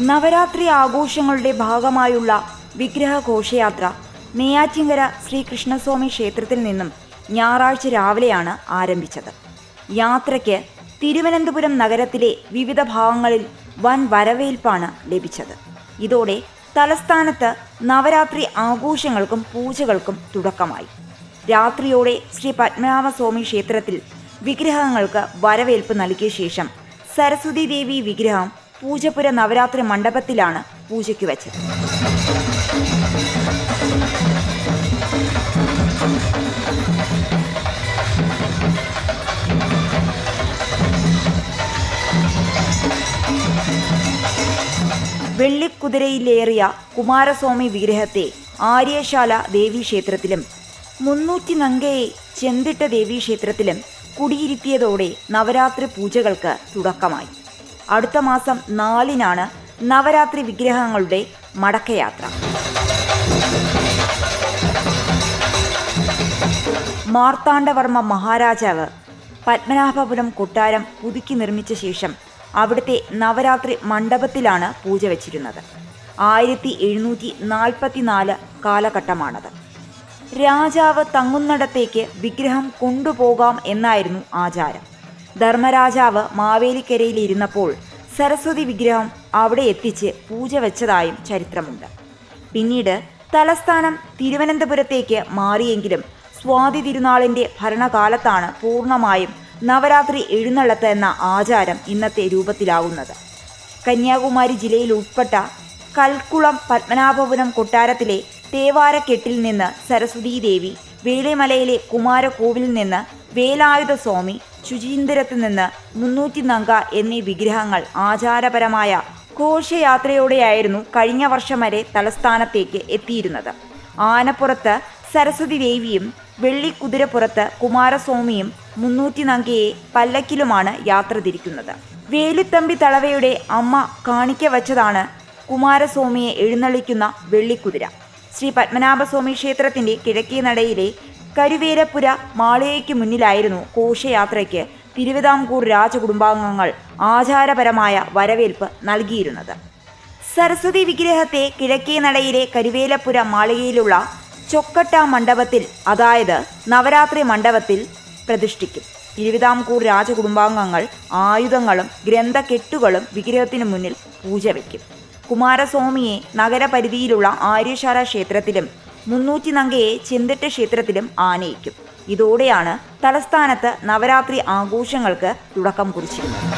നവരാത്രി ആഘോഷങ്ങളുടെ ഭാഗമായുള്ള വിഗ്രഹ ഘോഷയാത്ര നെയ്യാറ്റിങ്കര ശ്രീകൃഷ്ണസ്വാമി ക്ഷേത്രത്തിൽ നിന്നും ഞായറാഴ്ച രാവിലെയാണ് ആരംഭിച്ചത്. യാത്രയ്ക്ക് തിരുവനന്തപുരം നഗരത്തിലെ വിവിധ ഭാഗങ്ങളിൽ വൻ വരവേൽപ്പാണ് ലഭിച്ചത്. ഇതോടെ തലസ്ഥാനത്ത് നവരാത്രി ആഘോഷങ്ങൾക്കും പൂജകൾക്കും തുടക്കമായി. രാത്രിയോടെ ശ്രീ പത്മനാഭസ്വാമി ക്ഷേത്രത്തിൽ വിഗ്രഹങ്ങൾക്ക് വരവേൽപ്പ് നൽകിയ ശേഷം സരസ്വതി ദേവി വിഗ്രഹം പൂജപ്പുര നവരാത്രി മണ്ഡപത്തിലാണ് പൂജയ്ക്ക് വെച്ചത്. വെള്ളിക്കുതിരയിലേറിയ കുമാരസ്വാമി വിഗ്രഹത്തെ ആര്യശാല ദേവീക്ഷേത്രത്തിലും മുന്നൂറ്റി നങ്കയെ ചെന്തിട്ട ദേവീക്ഷേത്രത്തിലും കുടിയിരുത്തിയതോടെ നവരാത്രി പൂജകൾക്ക് തുടക്കമായി. അടുത്ത മാസം നാലിനാണ് നവരാത്രി വിഗ്രഹങ്ങളുടെ മടക്കയാത്ര. മാർത്താണ്ഡവർമ്മ മഹാരാജാവ് പത്മനാഭപുരം കൊട്ടാരം പുതുക്കി നിർമ്മിച്ച ശേഷം അവിടുത്തെ നവരാത്രി മണ്ഡപത്തിലാണ് പൂജ വച്ചിരുന്നത്. ആയിരത്തി എഴുന്നൂറ്റി നാൽപ്പത്തിനാല് കാലഘട്ടമാണത്. രാജാവ് തങ്ങുന്നിടത്തേക്ക് വിഗ്രഹം കൊണ്ടുപോകാം എന്നായിരുന്നു ആചാരം. ധർമ്മരാജാവ് മാവേലിക്കരയിൽ ഇരുന്നപ്പോൾ സരസ്വതി വിഗ്രഹം അവിടെ എത്തിച്ച് പൂജ വെച്ചതായും ചരിത്രമുണ്ട്. പിന്നീട് തലസ്ഥാനം തിരുവനന്തപുരത്തേക്ക് മാറിയെങ്കിലും സ്വാതി തിരുനാളിന്റെ ഭരണകാലത്താണ് പൂർണമായും നവരാത്രി എഴുന്നള്ളത്ത് എന്ന ആചാരം ഇന്നത്തെ രൂപത്തിലാവുന്നത്. കന്യാകുമാരി ജില്ലയിൽ ഉൾപ്പെട്ട കൽക്കുളം പത്മനാഭപുരം കൊട്ടാരത്തിലെ തേവാരക്കെട്ടിൽ നിന്ന് സരസ്വതീദേവി വേളിമലയിലെ കുമാരകോവിലിൽ നിന്ന് വേലായുധ സ്വാമി ശുചീന്ദ്രത്ത് നിന്ന് മുന്നൂറ്റി നങ്ക എന്നീ വിഗ്രഹങ്ങൾ ആചാരപരമായ ഘോഷയാത്രയോടെയായിരുന്നു കഴിഞ്ഞ വർഷം വരെ തലസ്ഥാനത്തേക്ക് എത്തിയിരുന്നത്. ആനപ്പുറത്ത് സരസ്വതി ദേവിയും വെള്ളിക്കുതിരപ്പുറത്ത് കുമാരസ്വാമിയും മുന്നൂറ്റി നങ്കയെ പല്ലക്കിലുമാണ് യാത്ര തിരിക്കുന്നത്. വേലുത്തമ്പി തളവയുടെ അമ്മ കാണിക്ക വച്ചതാണ് കുമാരസ്വാമിയെ എഴുന്നള്ളിക്കുന്ന വെള്ളിക്കുതിര. ശ്രീ പത്മനാഭസ്വാമി ക്ഷേത്രത്തിന്റെ കിഴക്കേ നടയിലെ കരുവേലപ്പുര മാളികയ്ക്ക് മുന്നിലായിരുന്നു ഘോഷയാത്രയ്ക്ക് തിരുവിതാംകൂർ രാജകുടുംബാംഗങ്ങൾ ആചാരപരമായ വരവേൽപ്പ് നൽകിയിരുന്നത്. സരസ്വതി വിഗ്രഹത്തെ കിഴക്കേ നടയിലെ കരുവേലപ്പുര മാളികയിലുള്ള ചൊക്കട്ട മണ്ഡപത്തിൽ അതായത് നവരാത്രി മണ്ഡപത്തിൽ പ്രതിഷ്ഠിക്കും. തിരുവിതാംകൂർ രാജകുടുംബാംഗങ്ങൾ ആയുധങ്ങളും ഗ്രന്ഥക്കെട്ടുകളും വിഗ്രഹത്തിനു മുന്നിൽ പൂജ വയ്ക്കും കുമാരസ്വാമിയെ നഗരപരിധിയിലുള്ള ആര്യശാല ക്ഷേത്രത്തിലും മുന്നൂറ്റി നങ്കയെ ചിന്തറ്റ ക്ഷേത്രത്തിലും ആനയിക്കും ഇതോടെയാണ് തലസ്ഥാനത്ത് നവരാത്രി ആഘോഷങ്ങൾക്ക് തുടക്കം കുറിച്ചിരുന്നത്